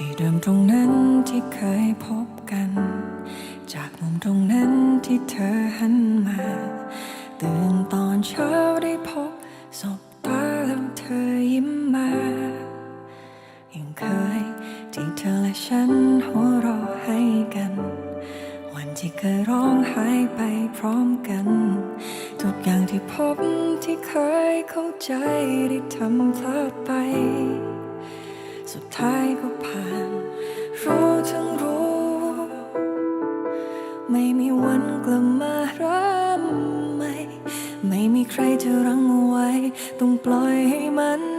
ที่เดิมตรงนั้นที่เคยพบกัน จากมุมตรงนั้นที่เธอหันมาตื่นตอนเช้าได้พบสบตาแล้วเธอยิ้มมายังเคยที่เธอและฉันหัวเราะให้กัน วันที่เคยร้องไห้ไปพร้อมกัน ทุกอย่างที่พบที่เคยเข้าใจได้ทำพลาดไป สุดท้ายก็ผ่าน รู้ทั้งรู้ ไม่มีวันกลับมารักใหม่ ไม่มีใครจะรั้งเอาไว้ ต้องปล่อยให้มัน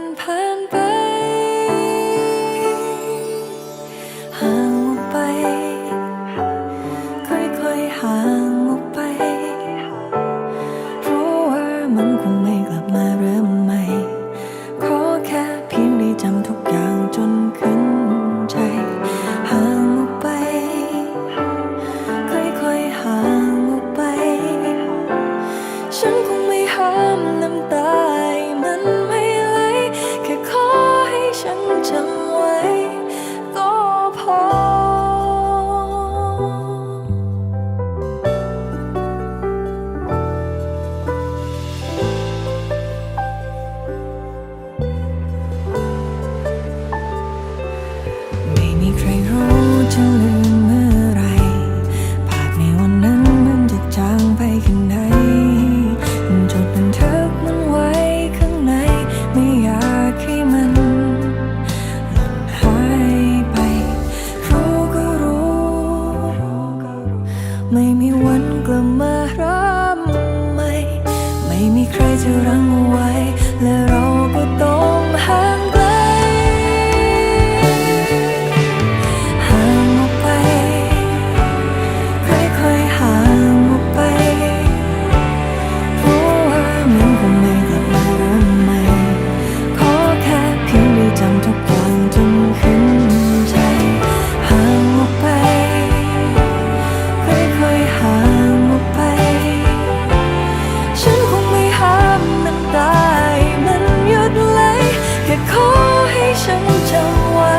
ฉันจำไว้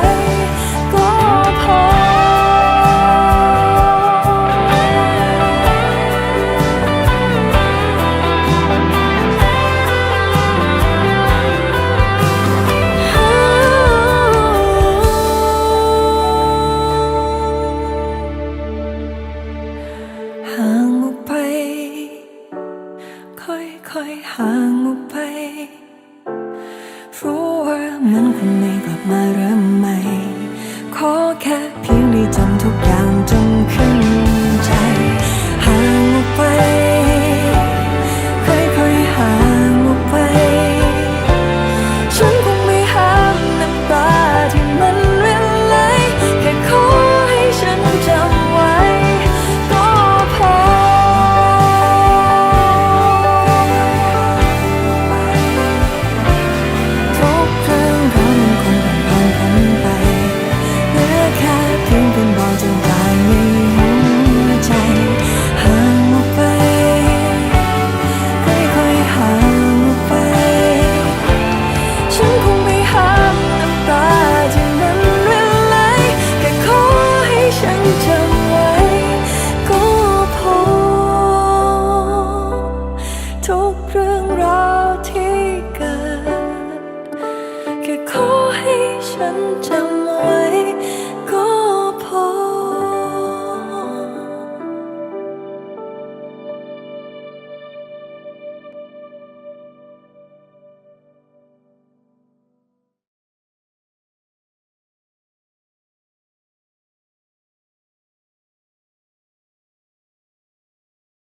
ก็พอห่างออกไป ค่อยๆห่างออกไป รู้ว่ามันคงไม่